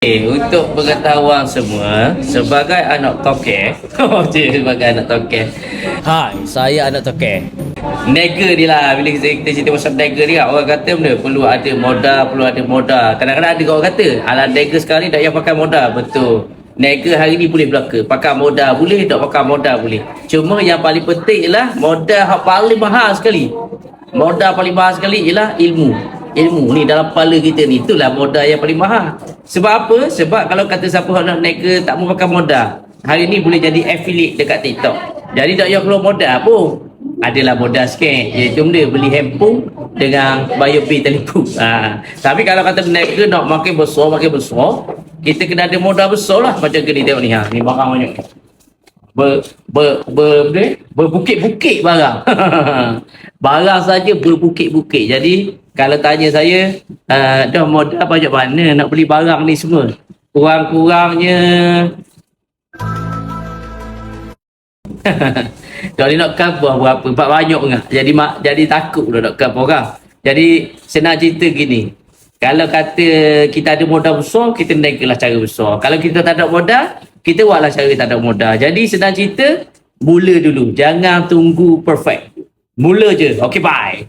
Okay, untuk pengetahuan semua, sebagai anak tokeh, oh je sebagai anak tokeh. Hai, saya anak tokeh. Nega ni lah, bila kita, kita cerita pasal nega ni kan, orang kata benda perlu ada modal, perlu ada modal. Kadang-kadang ada orang kata, ala nega sekarang ni tak payah pakai modal, betul. Nega hari ni boleh belaka, pakai modal boleh, tak pakai modal boleh. Cuma yang paling penting ialah modal yang paling mahal sekali. Modal paling mahal sekali ialah ilmu. Ilmu ni dalam kepala kita ni itulah modal yang paling mahal. Sebab apa? Sebab kalau kata siapa nak naik ke tak mau pakai modal. Hari ni boleh jadi affiliate dekat TikTok. Jadi tak payah keluar modal pun. Adalah modal sikit. Iaitu benda beli handphone dengan bayar bil telefon. Ha. Tapi kalau kata naik ke nak makin besar, makin besar, kita kena ada modal besar lah. Macam ni tengok ni. Ha. Ni barang banyak ber, ber, ber, ber, berbukit-bukit barang. barang saja berbukit-bukit. Jadi kalau tanya saya, uh, dah modal banyak mana nak beli barang ni semua? Kurang-kurangnya kalau nak cover berapa? Empat banyak enggak? Jadi mak jadi takut dah nak cover orang. Jadi senang cerita gini. Kalau kata kita ada modal besar, kita naiklah cara besar. Kalau kita tak ada modal, kita buatlah cara tak ada modal. Jadi senang cerita, mula dulu. Jangan tunggu perfect. Mula je. Okay, bye.